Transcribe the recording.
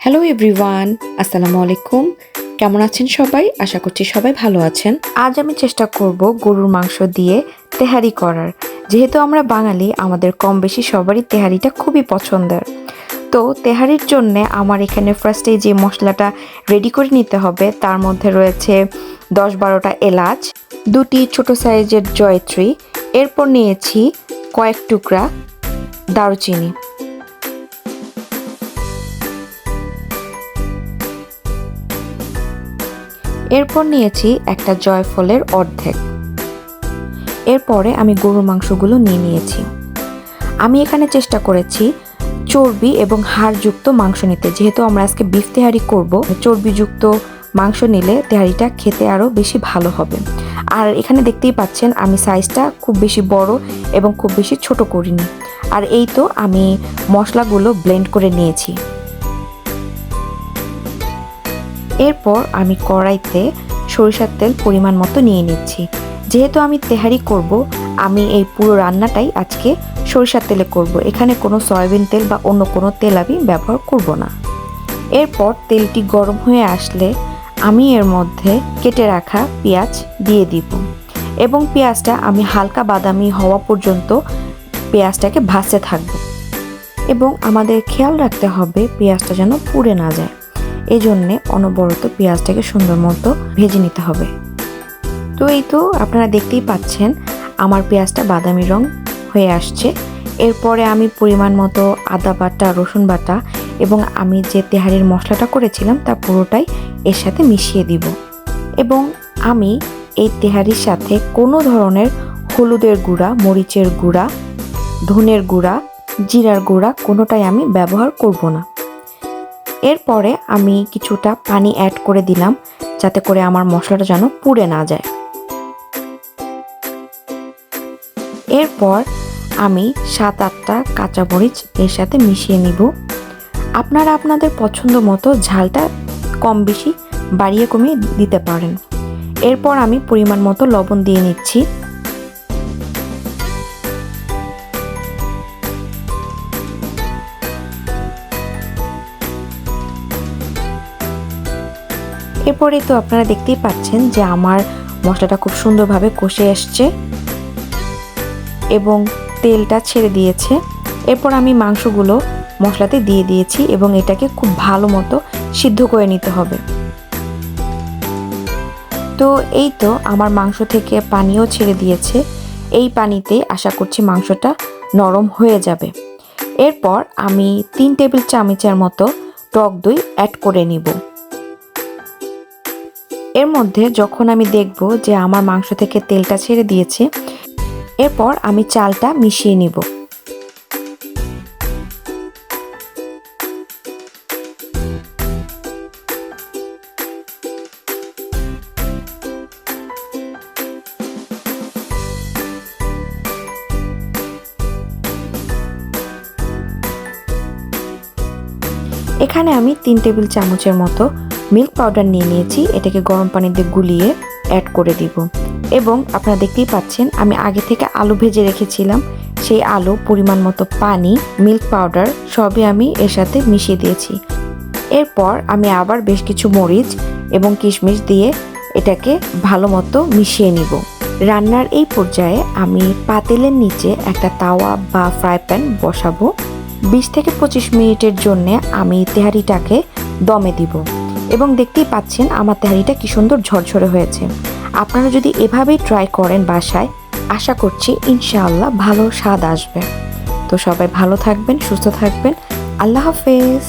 Hello everyone আসসালামু আলাইকুম। কেমন আছেন সবাই? আশা করছি সবাই ভালো আছেন। আজ আমি চেষ্টা করব গরুর মাংস দিয়ে তেহারি করার। যেহেতু আমরা বাঙালি, আমাদের কম বেশি সবারই তেহারিটা খুবই পছন্দের। তো তেহারির জন্য আমার এখানে ফার্স্টে যে মশলাটা রেডি করে নিতে হবে, তার মধ্যে রয়েছে দশ বারোটা এলাচ, দুটি ছোট সাইজের জয়ত্রী, এরপর নিয়েছি কয়েক টুকরা দারুচিনি। এরপর নিয়েছি একটা জয়ফলের অর্ধেক। এরপরে আমি গরুর মাংসগুলো নিয়ে নিয়েছি। আমি এখানে চেষ্টা করেছি চর্বি এবং হাড়যুক্ত মাংস নিতে। যেহেতু আমরা আজকে বিফ তেহারি করব, চর্বিযুক্ত মাংস নিলে তেহারিটা খেতে আরও বেশি ভালো হবে। আর এখানে দেখতেই পাচ্ছেন, আমি সাইজটা খুব বেশি বড় এবং খুব বেশি ছোট করিনি। আর এই তো আমি মশলাগুলো ব্লেন্ড করে নিয়েছি। এরপর আমি কড়াইতে সরিষার তেল পরিমাণ মতো নিয়ে নিচ্ছি। যেহেতু আমি তেহারি করব, আমি এই পুরো রান্নাটাই আজকে সরিষার তেলে করব। এখানে কোনো সয়াবিন তেল বা অন্য কোনো তেল আমি ব্যবহার করব না। এরপর তেলটি গরম হয়ে আসলে আমি এর মধ্যে কেটে রাখা পেঁয়াজ দিয়ে দিব এবং পেঁয়াজটা আমি হালকা বাদামি হওয়া পর্যন্ত পেঁয়াজটাকে ভাসতে থাকব। এবং আমাদের খেয়াল রাখতে হবে পেঁয়াজটা যেন পুড়ে না যায়। এই জন্যে অনবরত পেঁয়াজটাকে সুন্দর মতো ভেজে নিতে হবে। তো এই তো আপনারা দেখতেই পাচ্ছেন আমার পেঁয়াজটা বাদামি রং হয়ে আসছে। এরপরে আমি পরিমাণ মতো আদা বাটা, রসুন বাটা এবং আমি যে তেহারির মশলাটা করেছিলাম তা পুরোটাই এর সাথে মিশিয়ে দিব। এবং আমি এই তেহারির সাথে কোনো ধরনের হলুদের গুঁড়া, মরিচের গুঁড়া, ধনের গুঁড়া, জিরার গুঁড়া কোনোটাই আমি ব্যবহার করব না। এরপরে আমি কিছুটা পানি অ্যাড করে দিলাম, যাতে করে আমার মশলাটা যেন পুড়ে না যায়। এরপর আমি সাত আটটা কাঁচামরিচ এর সাথে মিশিয়ে নিব। আপনারা আপনাদের পছন্দ মতো ঝালটা কম বেশি বাড়িয়ে কমিয়ে দিতে পারেন। এরপর আমি পরিমাণ মতো লবণ দিয়ে নিচ্ছি। এরপরে তো আপনারা দেখতেই পাচ্ছেন যে আমার মশলাটা খুব সুন্দরভাবে কষে এসছে এবং তেলটা ছেড়ে দিয়েছে। এরপর আমি মাংসগুলো মশলাতে দিয়ে দিয়েছি এবং এটাকে খুব ভালো মতো সিদ্ধ করে নিতে হবে। তো এই তো আমার মাংস থেকে পানিও ছেড়ে দিয়েছে। এই পানিতে আশা করছি মাংসটা নরম হয়ে যাবে। এরপর আমি তিন টেবিল চামচের মতো টক দই অ্যাড করে নিব। এর মধ্যে যখন আমি দেখব যে আমার মাংস থেকে তেলটা ছেড়ে দিয়েছে, এরপর আমি চালটা মিশিয়ে নিব। এখানে আমি তিন টেবিল চামচের মতো মিল্ক পাউডার নিয়ে নিয়েছি, এটাকে গরম পানিতে গুলিয়ে অ্যাড করে দিব। এবং আপনারা দেখতেই পাচ্ছেন, আমি আগে থেকে আলু ভেজে রেখেছিলাম, সেই আলু পরিমাণ মতো পানি, মিল্ক পাউডার সবই আমি এর সাথে মিশিয়ে দিয়েছি। এরপর আমি আবার বেশ কিছু মরিচ এবং কিশমিশ দিয়ে এটাকে ভালো মতো মিশিয়ে নিব। রান্নার এই পর্যায়ে আমি পাতিলের নিচে একটা তাওয়া বা ফ্রাই প্যান বসাবো। বিশ থেকে পঁচিশ মিনিটের জন্যে আমি তেহারিটাকে দমে দিব। এবং দেখতেই পাচ্ছেন আমার তেহারিটা কি সুন্দর ঝরঝরে হয়েছে। আপনারা যদি এভাবেই ট্রাই করেন বাসায়, আশা করছি ইনশাআল্লাহ ভালো স্বাদ আসবে। তো সবাই ভালো থাকবেন, সুস্থ থাকবেন। আল্লাহ হাফেজ।